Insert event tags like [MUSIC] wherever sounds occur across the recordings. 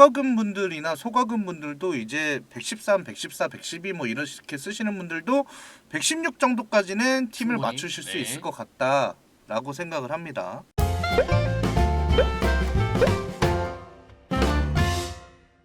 무과금 분들이나 소과금 분들도 이제 113, 114, 112 뭐 이렇게 쓰시는 분들도 116 정도까지는 팀을 충분히, 맞추실 수 네. 있을 것 같다라고 생각을 합니다.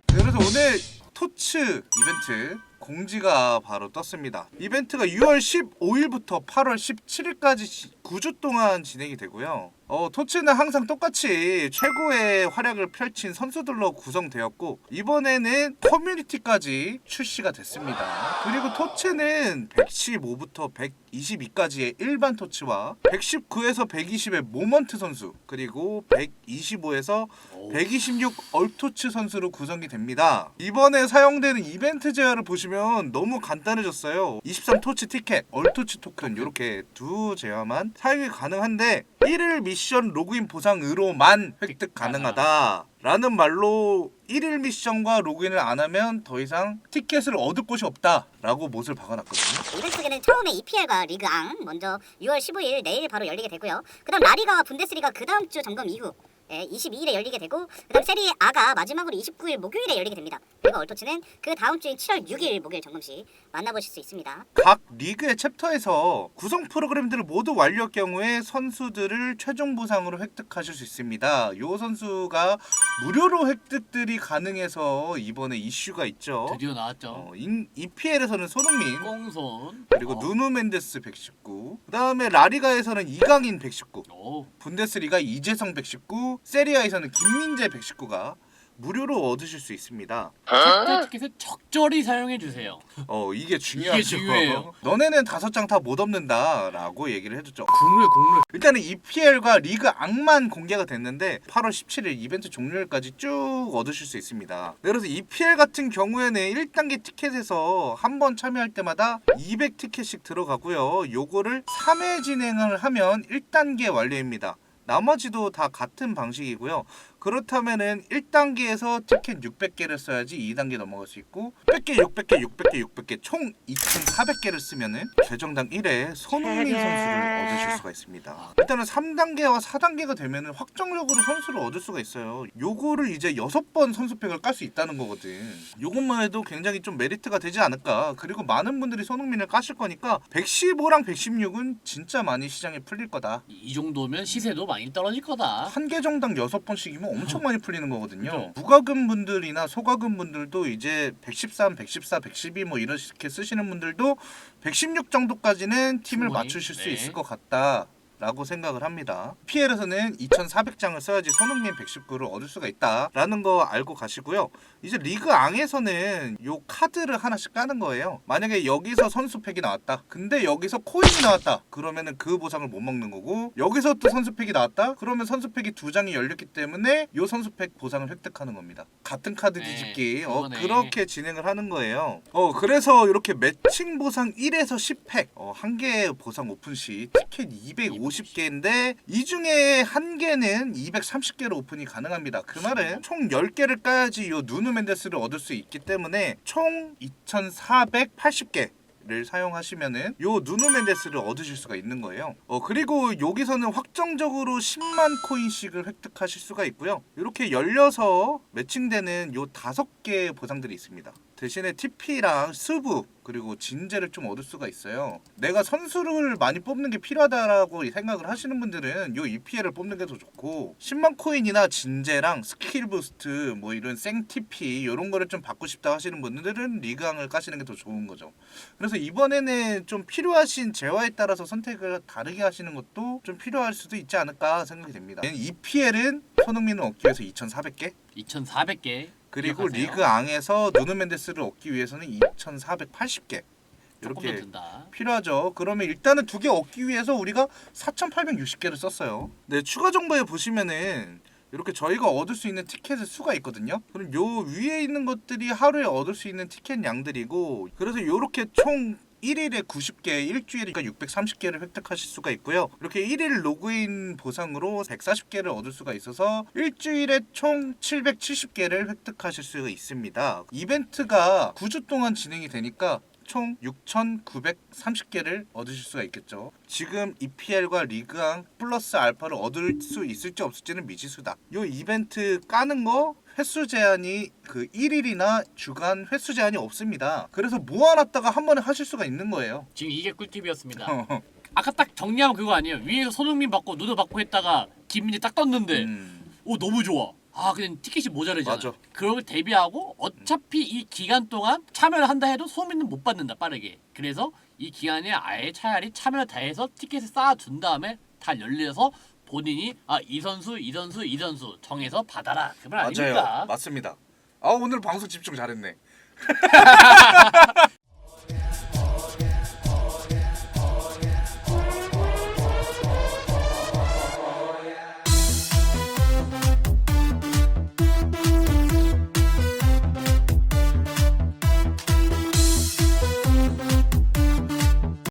네, 그래서 오늘 토츠 이벤트 공지가 바로 떴습니다. 이벤트가 6월 15일부터 8월 17일까지 9주 동안 진행이 되고요. 어, 토츠는 항상 똑같이 최고의 활약을 펼친 선수들로 구성되었고 이번에는 커뮤니티까지 출시가 됐습니다. 그리고 토츠는 115부터 122까지의 일반 토츠와 119에서 120의 모먼트 선수 그리고 125에서 오. 126 얼토츠 선수로 구성이 됩니다. 이번에 사용되는 이벤트 제어를 보시면 너무 간단해졌어요. 23 토치 티켓, 얼토츠 토큰 이렇게 두 제어만 사용이 가능한데 1일 미션 로그인 보상으로만 획득 가능하다. 라는 말로 1일 미션과 로그인을 안 하면 더 이상 티켓을 얻을 곳이 없다라고 못을 박아놨거든요. 소개는 처음에 EPL과 리그 앙 먼저 6월 15일 내일 바로 열리게 되고요. 그다음 라리가와 분데스리가 그 다음 주 점검 이후 예, 22일에 열리게 되고 그다음 세리에 아가 마지막으로 29일 목요일에 열리게 됩니다. 그리고 얼토츠는 그 다음 주인 7월 6일 목요일 점검 시 만나보실 수 있습니다. 각 리그의 챕터에서 구성 프로그램들을 모두 완료할 경우에 선수들을 최종 보상으로 획득하실 수 있습니다. 요 선수가 무료로 획득들이 가능해서 이번에 이슈가 있죠. 드디어 나왔죠. 어, 인, EPL에서는 손흥민 꽁손. 그리고 어. 누누 멘데스 119 그다음에 라리가에서는 이강인 119 오. 분데스리가 이재성 119 세리아에서는 김민재 119가 무료로 얻으실 수 있습니다. 챕터 티켓을 적절히 사용해 주세요. 어 이게 중요하죠. 중요해요. 너네는 다섯 장 다 못 얻는다라고 얘기를 해줬죠. 국룰 국룰. 일단은 EPL과 리그 악만 공개가 됐는데 8월 17일 이벤트 종료일까지 쭉 얻으실 수 있습니다. 네, 그래서 EPL 같은 경우에는 1단계 티켓에서 한 번 참여할 때마다 200 티켓씩 들어가고요. 요거를 3회 진행을 하면 1단계 완료입니다. 나머지도 다 같은 방식이고요. 그렇다면은 1단계에서 티켓 600개를 써야지 2단계 넘어갈 수 있고 100개, 600개, 600개, 600개 총 2,400개를 쓰면은 최종당 1회 손흥민 선수를 얻으실 수가 있습니다. 일단은 3단계와 4단계가 되면은 확정적으로 선수를 얻을 수가 있어요. 요거를 이제 6번 선수팩을 깔 수 있다는 거거든. 요것만 해도 굉장히 좀 메리트가 되지 않을까. 그리고 많은 분들이 손흥민을 까실 거니까 115랑 116은 진짜 많이 시장에 풀릴 거다. 이- 이 정도면 시세도 많이 떨어질 거다. 한 계정당 여섯 번씩이면 엄청 많이 풀리는 거거든요. 무과금 분들이나 소과금 분들도 이제 113, 114, 112 뭐 이렇게 쓰시는 분들도 116 정도까지는 팀을 충분히, 맞추실 수 네. 있을 것 같다. 라고 생각을 합니다. PL에서는 2,400장을 써야지 손흥민 119를 얻을 수가 있다라는 거 알고 가시고요. 이제 리그 앙에서는 요 카드를 하나씩 까는 거예요. 만약에 여기서 선수팩이 나왔다. 근데 여기서 코인이 나왔다. 그러면은 그 보상을 못 먹는 거고 여기서 또 선수팩이 나왔다. 그러면 선수팩이 두 장이 열렸기 때문에 요 선수팩 보상을 획득하는 겁니다. 같은 카드 네, 뒤집기. 어. 그렇게 진행을 하는 거예요. 어, 그래서 이렇게 매칭 보상 1에서 10팩. 어, 한 개 보상 오픈 시 티켓 250 개인데 이 중에 한 개는 230개로 오픈이 가능합니다. 그 말은 총 10개를 까야지 요 누누 멘데스를 얻을 수 있기 때문에 총 2,480개 를 사용하시면은 요 누누 멘데스를 얻으실 수가 있는 거예요. 어 그리고 여기서는 확정적으로 10만 코인씩을 획득하실 수가 있고요. 이렇게 열려서 매칭되는 요 다섯 개의 보상들이 있습니다. 대신에 TP랑 스부 그리고 진제를 좀 얻을 수가 있어요. 내가 선수를 많이 뽑는 게 필요하다라고 생각을 하시는 분들은 요 EPL을 뽑는 게 더 좋고 10만 코인이나 진제랑 스킬 부스트 뭐 이런 생 TP 이런 거를 좀 받고 싶다 하시는 분들은 리그왕을 까시는 게 더 좋은 거죠. 그래서 이번에는 좀 필요하신 재화에 따라서 선택을 다르게 하시는 것도 좀 필요할 수도 있지 않을까 생각이 됩니다. EPL은 손흥민을 얻기 위해서 2,400개 2,400개. 그리고 기억하세요. 리그 앙에서 누누 멘데스를 얻기 위해서는 2,480개 조금 더 이렇게 든다. 필요하죠. 그러면 일단은 두 개 얻기 위해서 우리가 4,860개를 썼어요. 네, 추가 정보에 보시면은 이렇게 저희가 얻을 수 있는 티켓의 수가 있거든요. 그럼 요 위에 있는 것들이 하루에 얻을 수 있는 티켓 양들이고 그래서 요렇게 총 1일에 90개, 일주일이니까 630개를 획득하실 수가 있고요. 이렇게 1일 로그인 보상으로 140개를 얻을 수가 있어서 일주일에 총 770개를 획득하실 수가 있습니다. 이벤트가 9주 동안 진행이 되니까 총 6,930개를 얻으실 수가 있겠죠. 지금 EPL과 리그왕 플러스 알파를 얻을 수 있을지 없을지는 미지수다. 요 이벤트 까는 거 횟수 제한이 그 1일이나 주간 횟수 제한이 없습니다. 그래서 모아놨다가 한 번에 하실 수가 있는 거예요. 지금 이게 꿀팁이었습니다. [LAUGHS] 어. 아까 딱 정리하면 그거 아니에요. 위에서 손흥민 받고 누드 받고 했다가 김민재 딱 떴는데 음. 오 너무 좋아. 아 그냥 티켓이 모자르잖아. 맞아. 그걸 대비하고 어차피 이 기간 동안 참여를 한다 해도 소민은 못 받는다 빠르게. 그래서 이 기간에 아예 차라리 참여를 다 해서 티켓을 쌓아둔 다음에 다 열려서 본인이 아 이 선수 이 선수 이 선수 정해서 받아라 그 말. 아닙니까? 맞습니다. 아 오늘 방송 집중 잘했네. [LAUGHS]